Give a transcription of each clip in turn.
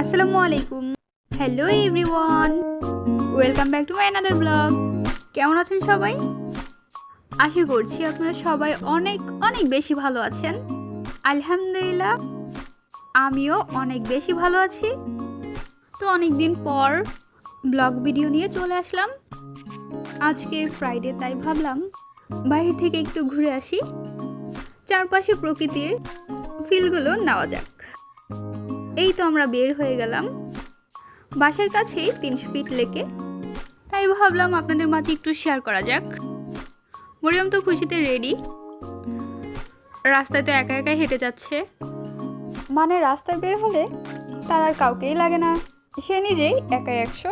আসসালামু আলাইকুম। Hello everyone welcome back to my another blog কেমন আছেন সবাই? আশা করছি আপনারা সবাই অনেক অনেক বেশি ভালো আছেন। আলহামদুলিল্লাহ, আমিও অনেক বেশি ভালো আছি। তো অনেক দিন পর ব্লগ ভিডিও নিয়ে চলে আসলাম। আজকে ফ্রাইডে তাই ভাবলাম বাইরে থেকে একটু ঘুরে আসি। চারপাশে প্রকৃতির ফিলগুলো নেওয়া যাক। এই তো আমরা বের হয়ে গেলাম। বাসার কাছেই তিনশো ফিট লেকে। তাই ভাবলাম আপনাদের মাঝে একটু শেয়ার করা যাক। মরিয়ম তো খুশিতে রেডি রাস্তায় তো একা একাই হেঁটে যাচ্ছে। মানে রাস্তায় বের হলে তার আর কাউকেই লাগে না। সে নিজেই একাই একশো।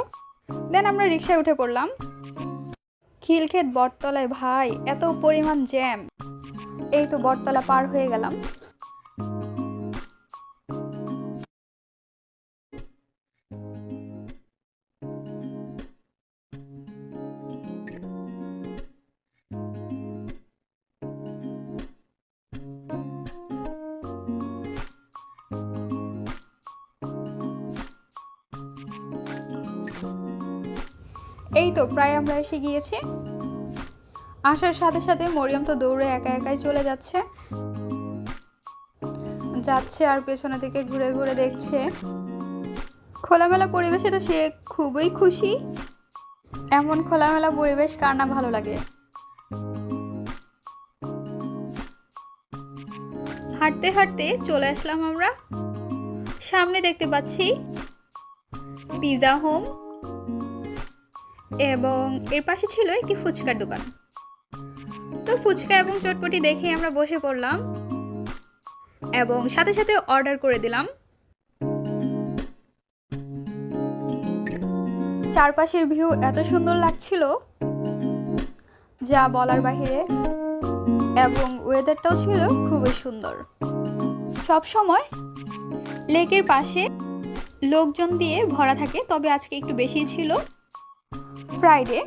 দেন আমরা রিক্সায় উঠে পড়লাম। খিলক্ষেত বটতলায়, ভাই, এত পরিমাণ জ্যাম এই তো বটতলা পার হয়ে গেলাম। এই তো, প্রায় আমরা এসে গিয়েছি। আসার সাথে সাথে মরিয়ম তো দৌড়ে একা একাই চলে যাচ্ছে। যাচ্ছে আর পেছনে থেকে ঘুরে ঘুরে দেখছে। খোলামেলা পরিবেশে তো সে খুবই খুশি। এমন খোলামেলা পরিবেশ কার না ভালো লাগে। হাঁটতে হাঁটতে চলে আসলাম আমরা। সামনে দেখতে পাচ্ছি পিজা হোম। এবং এর পাশে ছিল একটি ফুচকার দোকান। তো ফুচকা এবং চটপটি দেখে আমরা বসে পড়লাম এবং সাথে সাথে অর্ডার করে দিলাম। চারপাশের ভিউ এত সুন্দর লাগছিল যা বলার বাহিরে এবং ওয়েদারটাও ছিল খুবই সুন্দর। সব সময় লেকের পাশে লোকজন দিয়ে ভরা থাকে, তবে আজকে একটু বেশি ছিল। ফ্রাইডে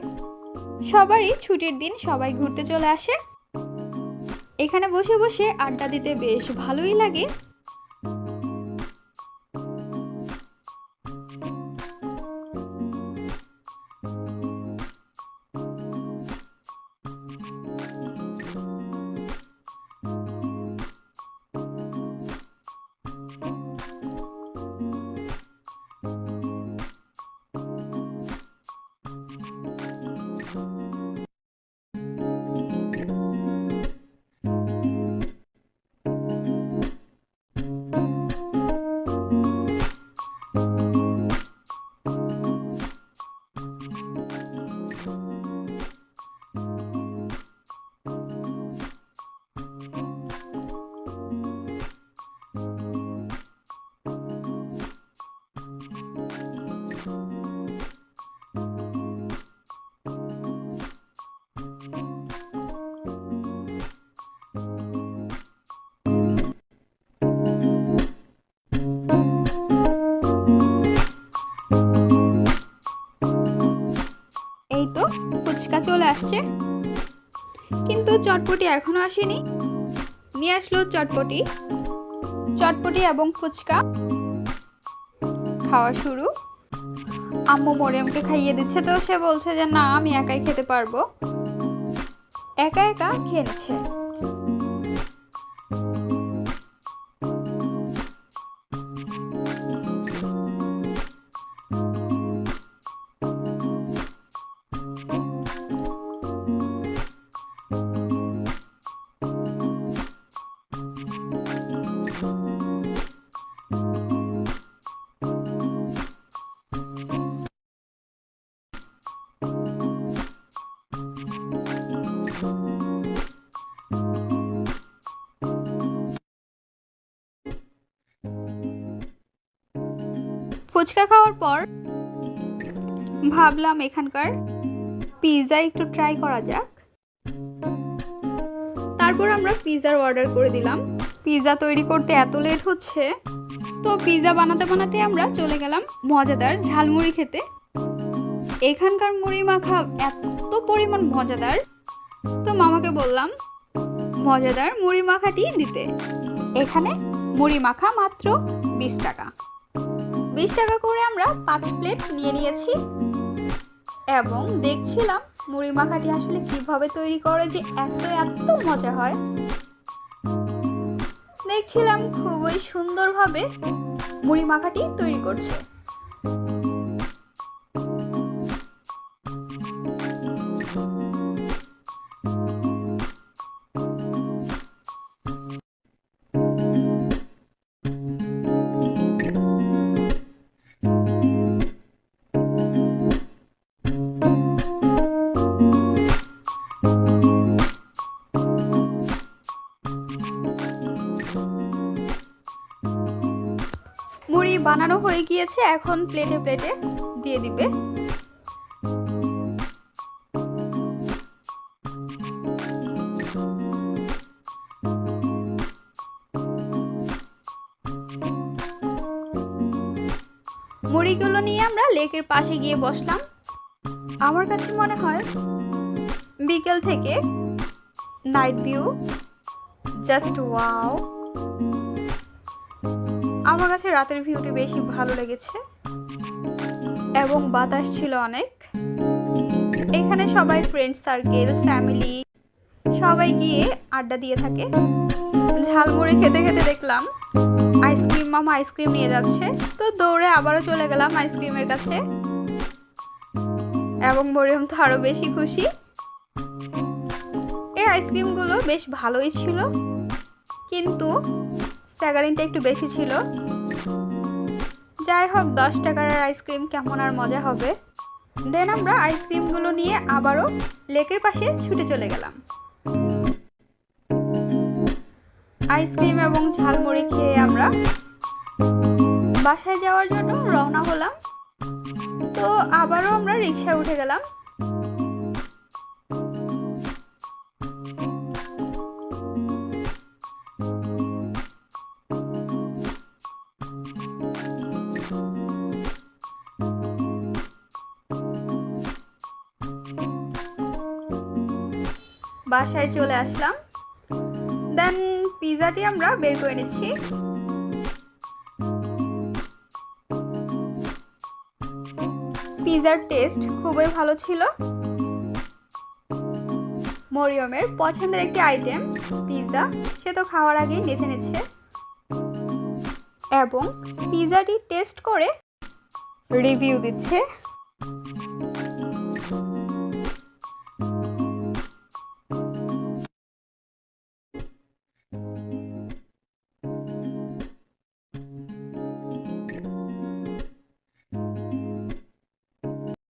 সবারই ছুটির দিন, সবাই ঘুরতে চলে আসে। এখানে বসে বসে আড্ডা দিতে বেশ ভালোই লাগে। আসছে। কিন্তু চটপটি এখনও আসেনি। নিয়ে আসলো চটপটি। চটপটি এবং ফুচকা। খাওয়া শুরু। আম্মু মরিয়মকে খাইয়ে দিচ্ছে তো, সে বলছে যে, না, আমি একাই খেতে পারব। একা একা খেয়ে ফুচকা খাওয়ার পর ভাবলাম এখানকার পিৎজা একটু ট্রাই করা যাক। তারপর আমরা পিৎজার অর্ডার করে দিলাম। পিৎজা তৈরি করতে এত লেট হচ্ছে। তো পিৎজা বানাতে বানাতে আমরা চলে গেলাম মজাদার ঝালমুড়ি খেতে। এখানকার মুড়ি মাখা এত পরিমাণ মজাদার। তো মামাকে বললাম, মজাদার মুড়ি মাখাটি দিতে। এখানে মুড়ি মাখা মাত্র বিশ টাকা। বিশ টাকা করে আমরা পাঁচ প্লেট নিয়ে নিয়েছি। এবং দেখছিলাম মুড়ি মাখাটি আসলে কীভাবে তৈরি করে যে এত এত মজা হয়। দেখছিলাম খুবই সুন্দরভাবে মুড়ি মাখাটি তৈরি করছে। হয়ে গিয়েছে, এখন প্লেটে প্লেটে দিয়ে দিবে। মুড়িগুলো নিয়ে আমরা লেকের পাশে গিয়ে বসলাম। আমার কাছে মনে হয় বিকেল থেকে নাইট ভিউ জাস্ট ওয়াও আমার কাছে রাতের ভিউটি বেশি ভালো লেগেছে এবং বাতাস ছিল অনেক। এখানে সবাই ফ্রেন্ড সার্কেল ফ্যামিলি সবাই গিয়ে আড্ডা দিয়ে থাকে। ঝালমুড়ি খেতে খেতে দেখলাম আইসক্রিম মামা আইসক্রিম নিয়ে যাচ্ছে। তো দৌড়ে আবারও চলে গেলাম আইসক্রিমের কাছে। এবং মরিয়ম তো আরও বেশি খুশি। এই আইসক্রিমগুলো বেশ ভালোই ছিল। কিন্তু স্যাগারিনটা একটু বেশি ছিল। যাই হোক, দশ টাকার আইসক্রিম কেমন আর মজা হবে? দেন আমরা আইসক্রিমগুলো নিয়ে আবারও লেকের পাশে ছুটে চলে গেলাম। আইসক্রিম এবং ঝালমুড়ি খেয়ে আমরা বাসায় যাওয়ার জন্য রওনা হলাম। তো আবারও আমরা রিক্সায় উঠে গেলাম। বাসায় চলে আসলাম। দেন পিৎজাটি আমরা বের করে নিচ্ছি। পিৎজার টেস্ট খুবই ভালো ছিল। মরিয়মের পছন্দের একটি আইটেম পিৎজা সে তো খাওয়ার আগেই নেচে নিচ্ছে। এবং পিৎজাটি টেস্ট করে রিভিউ দিচ্ছে।